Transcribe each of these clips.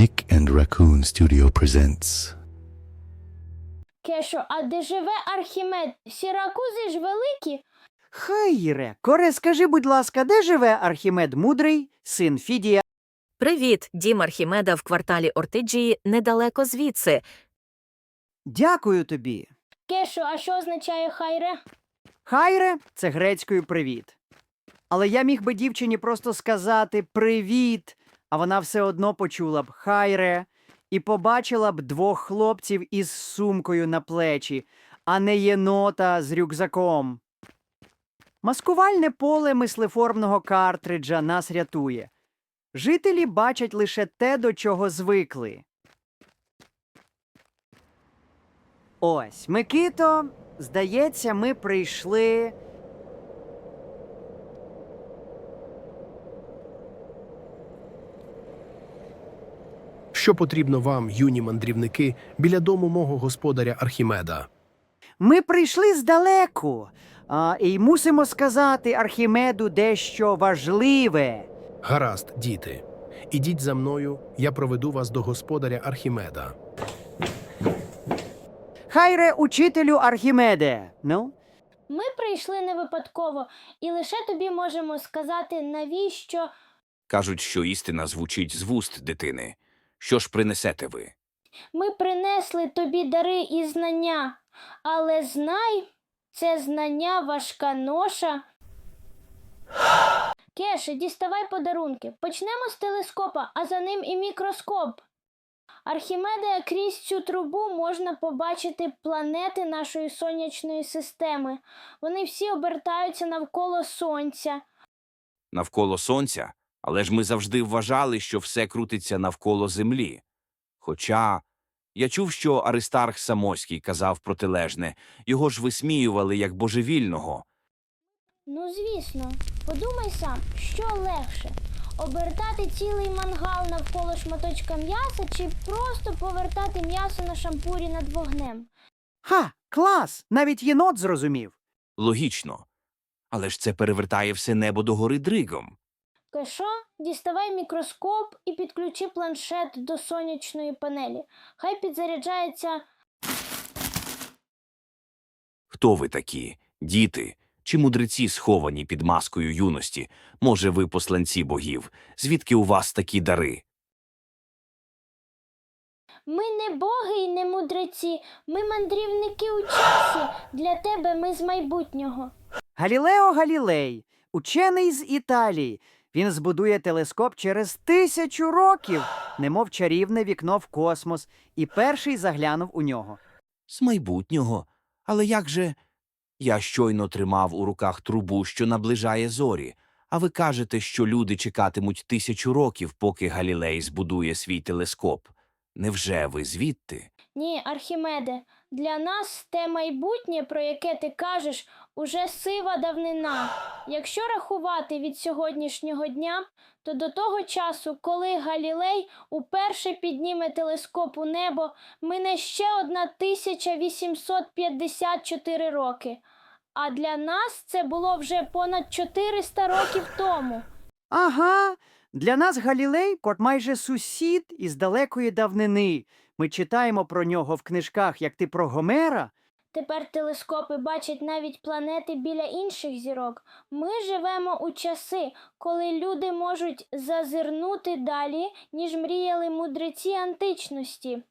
Nick and Raccoon Studio presents. Кешо, а де живе Архімед? Сіракузи ж великі. Хайре, коре, скажи, будь ласка, де живе Архімед Мудрий, син Фідія? Привіт, дім Архімеда в кварталі Ортиджії недалеко звідси. Дякую тобі. Кешо, а що означає хайре? Хайре це грецькою привіт. Але я міг би дівчині просто сказати привіт, а вона все одно почула б хайре і побачила б двох хлопців із сумкою на плечі, а не єнота з рюкзаком. Маскувальне поле мислеформного картриджа нас рятує. Жителі бачать лише те, до чого звикли. Ось, Микито, здається, ми прийшли. Що потрібно вам, юні мандрівники, біля дому мого господаря Архімеда? Ми прийшли здалеку. А, і мусимо сказати Архімеду дещо важливе. Гаразд, діти. Ідіть за мною, я проведу вас до господаря Архімеда. Хайре, учителю Архімеде. Ну, Ми прийшли не випадково, і лише тобі можемо сказати, навіщо Кажуть, що істина звучить з вуст дитини. Що ж принесете ви? ми принесли тобі дари і знання. Але знай, це знання важка ноша. Кеше, діставай подарунки. Почнемо з телескопа, а за ним і мікроскоп. Архімеде, крізь цю трубу можна побачити планети нашої сонячної системи. Вони всі обертаються навколо сонця. Навколо сонця? Але ж ми завжди вважали, що все крутиться навколо землі. Хоча я чув, що Аристарх Самоський казав протилежне, його ж висміювали як божевільного. Ну, звісно, подумай сам, що легше обертати цілий мангал навколо шматочка м'яса чи просто повертати м'ясо на шампурі над вогнем. ха, клас! Навіть єнот зрозумів. Логічно. Але ж це перевертає все небо догори дригом. Кешо, діставай мікроскоп і підключи планшет до сонячної панелі. Хай підзаряджається. Хто ви такі? Діти? Чи мудреці сховані під маскою юності? Може, ви посланці богів? Звідки у вас такі дари? Ми не боги і не мудреці, ми мандрівники у часі. Для тебе ми з майбутнього. Галілео Галілей, учений з Італії. Він збудує телескоп через тисячу років, немов чарівне вікно в космос, і перший заглянув у нього. З майбутнього. Але як же? Я щойно тримав у руках трубу, що наближає зорі, а ви кажете, що люди чекатимуть тисячу років, поки Галілей збудує свій телескоп. Невже ви звідти? Ні, Архімеде, для нас те майбутнє, про яке ти кажеш, уже сива давнина. Якщо рахувати від сьогоднішнього дня, то до того часу, коли Галілей уперше підніме телескоп у небо, мине ще одна 1854 роки. А для нас це було вже понад 400 років тому. Ага, для нас Галілей кот майже сусід із далекої давнини. Ми читаємо про нього в книжках, як ти про Гомера. Тепер телескопи бачать навіть планети біля інших зірок. Ми живемо у часи, коли люди можуть зазирнути далі, ніж мріяли мудреці античності.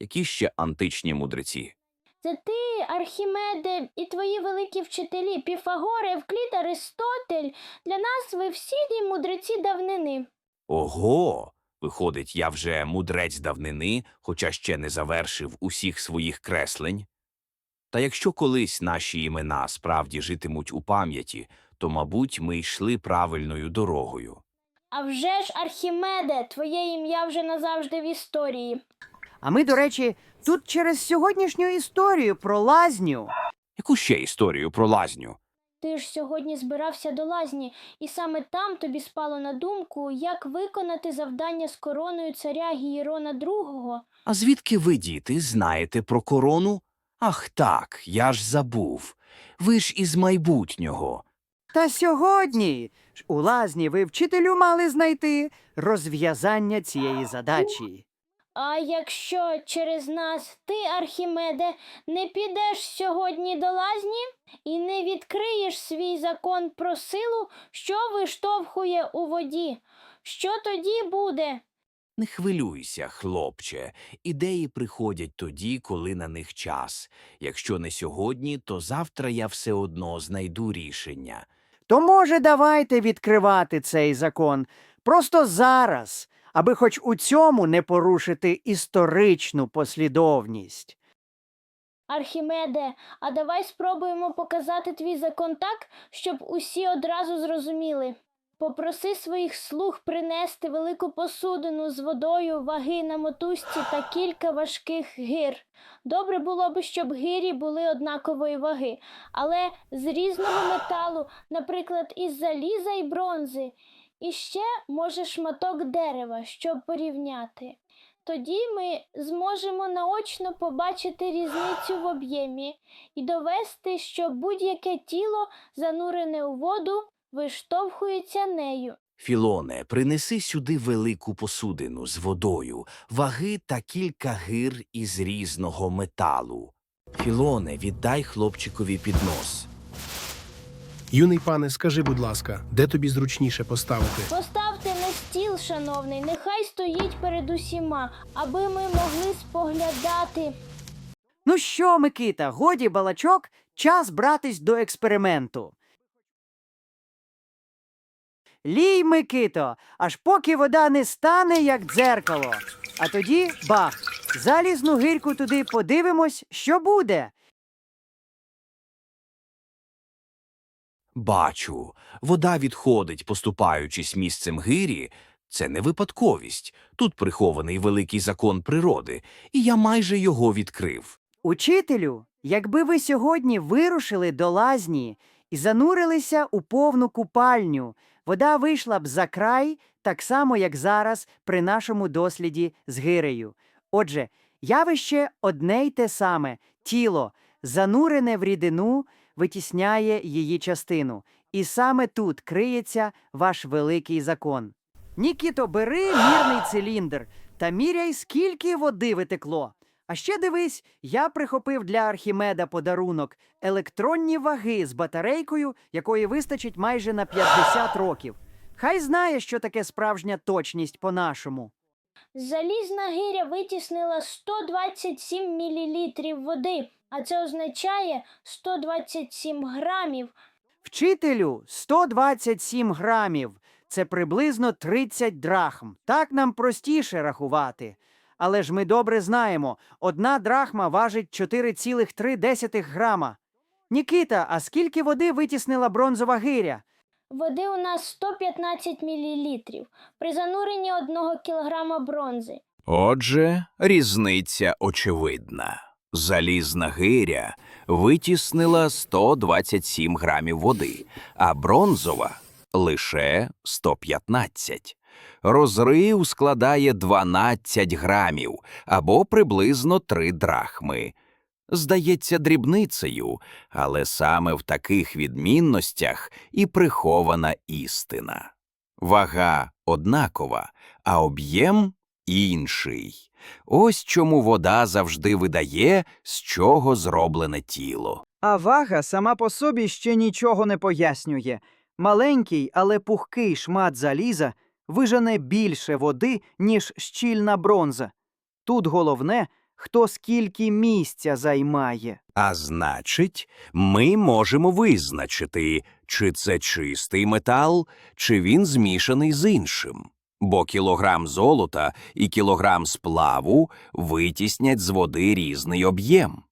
Які ще античні мудреці? Це ти, Архімеде, і твої великі вчителі Піфагор, Евклід, Аристотель. Для нас ви всі ті мудреці давнини. Ого! Виходить, я вже мудрець давнини, хоча ще не завершив усіх своїх креслень. Та якщо колись наші імена справді житимуть у пам'яті, то, мабуть, ми йшли правильною дорогою. А вже ж, Архімеде, твоє ім'я вже назавжди в історії. А ми, до речі, тут через сьогоднішню історію про лазню. Яку ще історію про лазню? Ти ж сьогодні збирався до лазні, і саме там тобі спало на думку, як виконати завдання з короною царя Гієрона II. А звідки ви, діти, знаєте про корону? Ах так, я ж забув. Ви ж із майбутнього. Та сьогодні ж у лазні ви вчителю мали знайти розв'язання цієї задачі. А якщо через нас ти, Архімеде, не підеш сьогодні до лазні і не відкриєш свій закон про силу, що виштовхує у воді, що тоді буде? Не хвилюйся, хлопче. Ідеї приходять тоді, коли на них час. Якщо не сьогодні, то завтра я все одно знайду рішення. То може давайте відкривати цей закон просто зараз, аби хоч у цьому не порушити історичну послідовність. Архімеде, а давай спробуємо показати твій закон так, щоб усі одразу зрозуміли. Попроси своїх слуг принести велику посудину з водою, ваги на мотузці та кілька важких гир. Добре було б, щоб гирі були однакової ваги, але з різного металу, наприклад, із заліза і бронзи. І ще, може, шматок дерева, щоб порівняти. Тоді ми зможемо наочно побачити різницю в об'ємі і довести, що будь-яке тіло, занурене у воду, виштовхується нею. Філоне, принеси сюди велику посудину з водою, ваги та кілька гир із різного металу. Філоне, віддай хлопчикові піднос. Юний пане, скажи, будь ласка, де тобі зручніше поставити? Поставте на стіл, шановний, нехай стоїть перед усіма, аби ми могли споглядати. Ну що, Микита, годі балачок, час братись до експерименту. Лій, Микито, аж поки вода не стане, як дзеркало. А тоді бах, залізну гирьку туди подивимось, що буде. Бачу, вода відходить, поступаючись місцем гирі. Це не випадковість. Тут прихований великий закон природи, і я майже його відкрив. Учителю, якби ви сьогодні вирушили до лазні і занурилися у повну купальню, вода вийшла б за край, так само, як зараз при нашому досліді з гирею. Отже, явище одне й те саме тіло, занурене в рідину, витісняє її частину. І саме тут криється ваш великий закон. Нікіто, бери мірний циліндр та міряй, скільки води витекло. А ще дивись, я прихопив для Архімеда подарунок електронні ваги з батарейкою, якої вистачить майже на 50 років. Хай знає, що таке справжня точність по-нашому. Залізна гиря витіснила 127 мл води, а це означає 127 грамів. Вчителю 127 грамів. Це приблизно 30 драхм. Так нам простіше рахувати. Але ж ми добре знаємо, одна драхма важить 4,3 грама. Нікіта, а скільки води витіснила бронзова гиря? Води у нас 115 мл при зануренні 1 кг бронзи. Отже, різниця очевидна. Залізна гиря витіснила 127 грамів води, а бронзова лише 115. Розрив складає 12 грамів або приблизно 3 драхми. Здається дрібницею, але саме в таких відмінностях і прихована істина. Вага однакова, а об'єм інший. Ось чому вода завжди видає, з чого зроблене тіло. А вага сама по собі ще нічого не пояснює. Маленький, але пухкий шмат заліза вижене більше води, ніж щільна бронза. Тут головне, хто скільки місця займає. А значить, ми можемо визначити, чи це чистий метал, чи він змішаний з іншим. Бо кілограм золота і кілограм сплаву витіснять з води різний об'єм.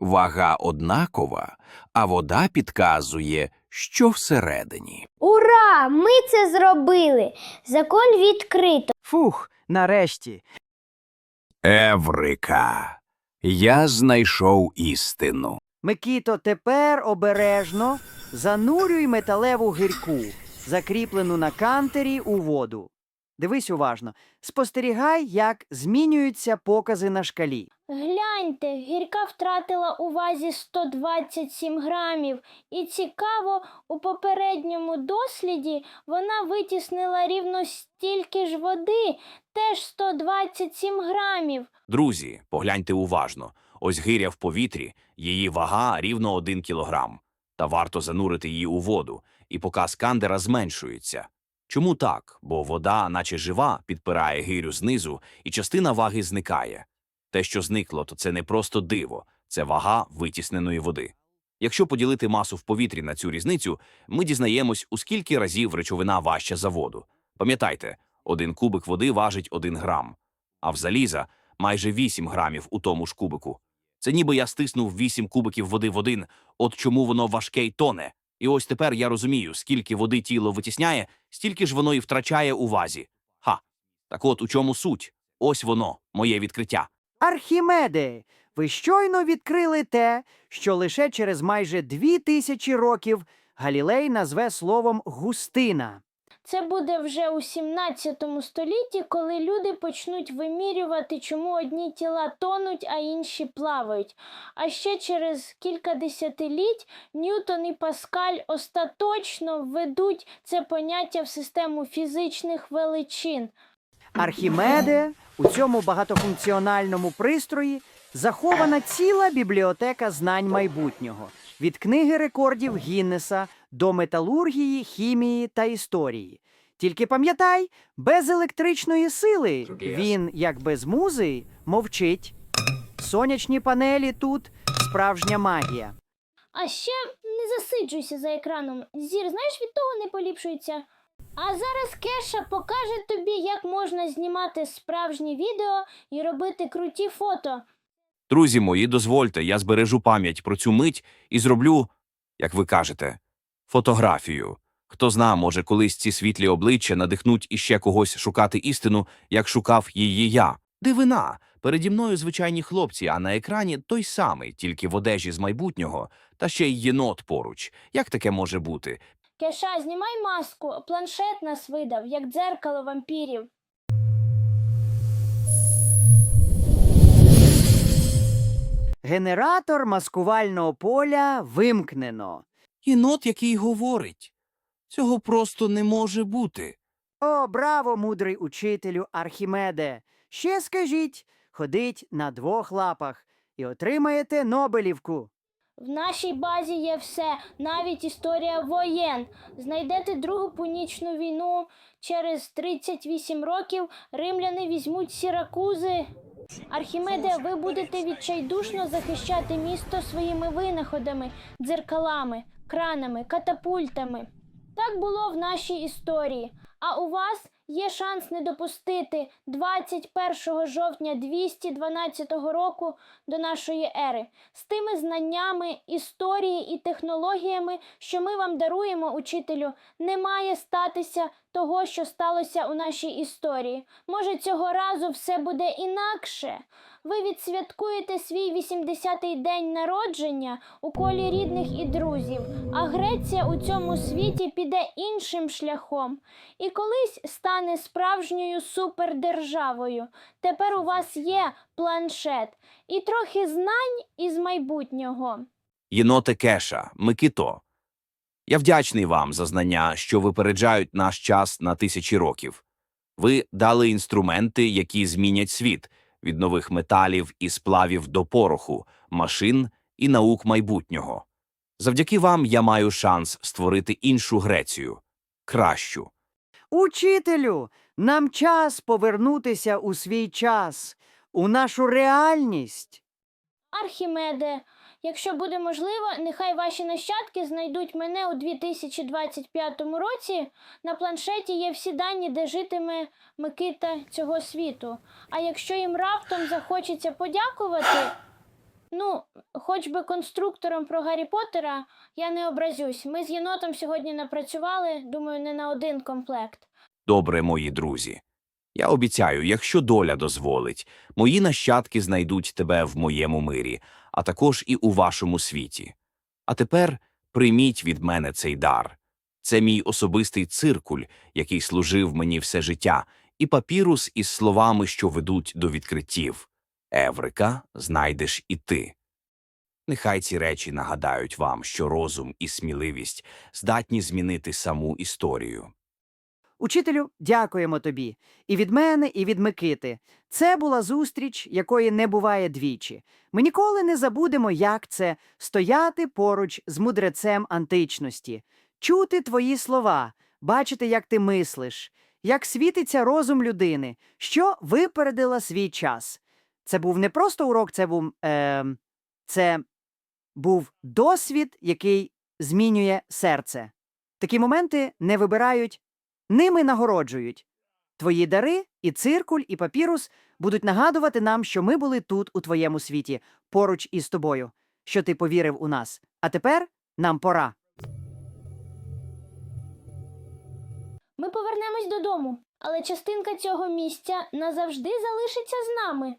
Вага однакова, а вода підказує, що всередині. Ура! Ми це зробили! Закон відкрито. Фух, нарешті. Еврика. Я знайшов істину. Микіто, тепер обережно занурюй металеву гирьку, закріплену на кантері у воду. Дивись уважно, спостерігай, як змінюються покази на шкалі. Гляньте, гірка втратила у вазі 127 грамів, і цікаво, у попередньому досліді вона витіснила рівно стільки ж води, теж 127 грамів. Друзі, погляньте уважно. Ось гиря в повітрі, її вага рівно 1 кілограм. Та варто занурити її у воду, і показ кандера зменшується. Чому так? Бо вода, наче жива, підпирає гирю знизу, і частина ваги зникає. Те, що зникло, то це не просто диво, це вага витісненої води. Якщо поділити масу в повітрі на цю різницю, ми дізнаємось, у скільки разів речовина важча за воду. Пам'ятайте, один кубик води важить 1 грам, а в заліза майже 8 грамів у тому ж кубику. Це ніби я стиснув 8 кубиків води в один, от чому воно важке й тоне. І ось тепер я розумію, скільки води тіло витісняє, стільки ж воно і втрачає у вазі. Ха. Так от у чому суть? Ось воно, моє відкриття. Архімеде, ви щойно відкрили те, що лише через майже дві тисячі років Галілей назве словом густина. Це буде вже у 17 столітті, коли люди почнуть вимірювати, чому одні тіла тонуть, а інші плавають. А ще через кілька десятиліть Ньютон і Паскаль остаточно введуть це поняття в систему фізичних величин. Архімеде, у цьому багатофункціональному пристрої захована ціла бібліотека знань майбутнього від книги рекордів Гіннеса до металургії, хімії та історії. Тільки пам'ятай, без електричної сили він, як без музи, мовчить. Сонячні панелі тут справжня магія. А ще не засиджуйся за екраном. Зір, знаєш, від того не поліпшується. А зараз Кеша покаже тобі, як можна знімати справжнє відео і робити круті фото. Друзі мої, дозвольте, я збережу пам'ять про цю мить і зроблю, як ви кажете, фотографію. Хто зна, може, колись ці світлі обличчя надихнуть іще когось шукати істину, як шукав її я. Дивина. Переді мною звичайні хлопці, а на екрані той самий, тільки в одежі з майбутнього, та ще й єнот поруч. Як таке може бути? Кеша, знімай маску, планшет нас видав, як дзеркало вампірів. Генератор маскувального поля вимкнено. Єнот, який говорить. Цього просто не може бути. О, браво, мудрий учителю Архімеде! Ще скажіть, ходить на двох лапах і отримаєте Нобелівку. В нашій базі є все, навіть історія воєн. Знайдете Другу Пунічну війну. Через 38 років римляни візьмуть Сіракузи. Архімеде, ви будете відчайдушно захищати місто своїми винаходами, дзеркалами, кранами, катапультами. Так було в нашій історії. А у вас є шанс не допустити 21 жовтня 212 року до нашої ери. З тими знаннями, історії і технологіями, що ми вам даруємо, учителю, не має статися того, що сталося у нашій історії. Може, цього разу все буде інакше. Ви відсвяткуєте свій 80-й день народження у колі рідних і друзів, а Греція у цьому світі піде іншим шляхом і колись стане справжньою супердержавою. Тепер у вас є планшет і трохи знань із майбутнього. Єноте Кеша, Микито. Я вдячний вам за знання, що випереджають наш час на тисячі років. Ви дали інструменти, які змінять світ від нових металів і сплавів до пороху, машин і наук майбутнього. Завдяки вам я маю шанс створити іншу Грецію, кращу. Учителю, нам час повернутися у свій час, у нашу реальність. Архімеде, якщо буде можливо, нехай ваші нащадки знайдуть мене у 2025 році. На планшеті є всі дані, де житиме Микита цього світу. А якщо їм раптом захочеться подякувати, ну, хоч би конструкторам про Гаррі Поттера, я не образюсь. Ми з єнотом сьогодні напрацювали, думаю, не на один комплект. Добре, мої друзі. Я обіцяю, якщо доля дозволить, мої нащадки знайдуть тебе в моєму мирі, а також і у вашому світі. А тепер прийміть від мене цей дар. Це мій особистий циркуль, який служив мені все життя, і папірус із словами, що ведуть до відкриттів. Еврика знайдеш і ти. Нехай ці речі нагадають вам, що розум і сміливість здатні змінити саму історію. Учителю, дякуємо тобі. І від мене, і від Микити. Це була зустріч, якої не буває двічі. Ми ніколи не забудемо, як це стояти поруч з мудрецем античності, чути твої слова, бачити, як ти мислиш, як світиться розум людини, що випередила свій час. Це був не просто урок, це був, е, це був досвід, який змінює серце. Такі моменти не вибирають Ними нагороджують. Твої дари, і циркуль, і папірус будуть нагадувати нам, що ми були тут, у твоєму світі, поруч із тобою, що ти повірив у нас. А тепер нам пора. Ми повернемось додому, але частинка цього місця назавжди залишиться з нами.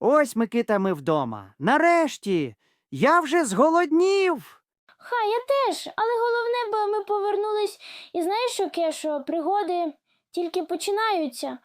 Ось, Микита, ми вдома. Нарешті! Я вже зголоднів. Хай, я теж, але головне, бо ми повернулись. І знаєш що, Кешо, пригоди тільки починаються.